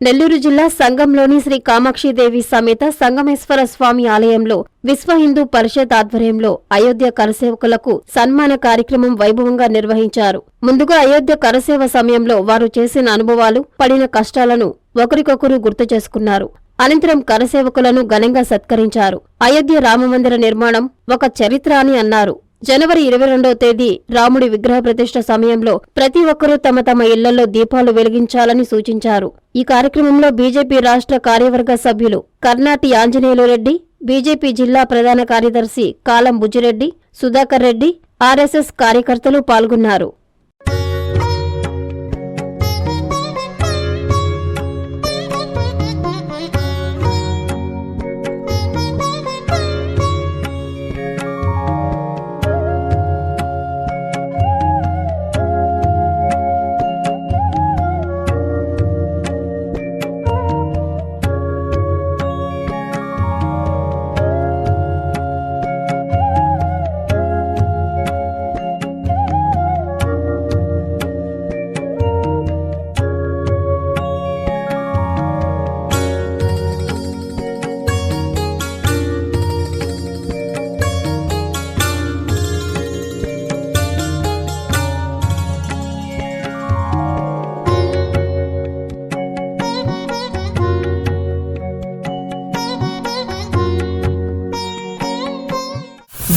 నెల్లూరు జిల్లా సంగంలోని శ్రీ కామాక్షిదేవి సమేత సంగమేశ్వర స్వామి ఆలయంలో విశ్వ హిందూ పరిషత్ ఆధ్వర్యంలో అయోధ్య కరసేవకులకు సన్మాన కార్యక్రమం వైభవంగా నిర్వహించారు. ముందుగా అయోధ్య కరసేవ సమయంలో వారు చేసిన అనుభవాలు పడిన కష్టాలను ఒకరికొకరు గుర్తు చేసుకున్నారు. అనంతరం కరసేవకులను ఘనంగా సత్కరించారు. అయోధ్య రామమందిర నిర్మాణం ఒక చరిత్ర అని అన్నారు. జనవరి ఇరవై రెండవ తేదీ రాముడి విగ్రహ ప్రతిష్ట సమయంలో ప్రతి ఒక్కరూ తమ తమ ఇళ్ళలో దీపాలు వెలిగించాలని సూచించారు. ఈ కార్యక్రమంలో బీజేపీ రాష్ట్ర కార్యవర్గ సభ్యులు కర్ణాటి ఆంజనేయులు రెడ్డి బీజేపీ జిల్లా ప్రధాన కార్యదర్శి కాలం బుజ్జిరెడ్డి సుధాకర్ రెడ్డి ఆర్ఎస్ఎస్ కార్యకర్తలు పాల్గొన్నారు.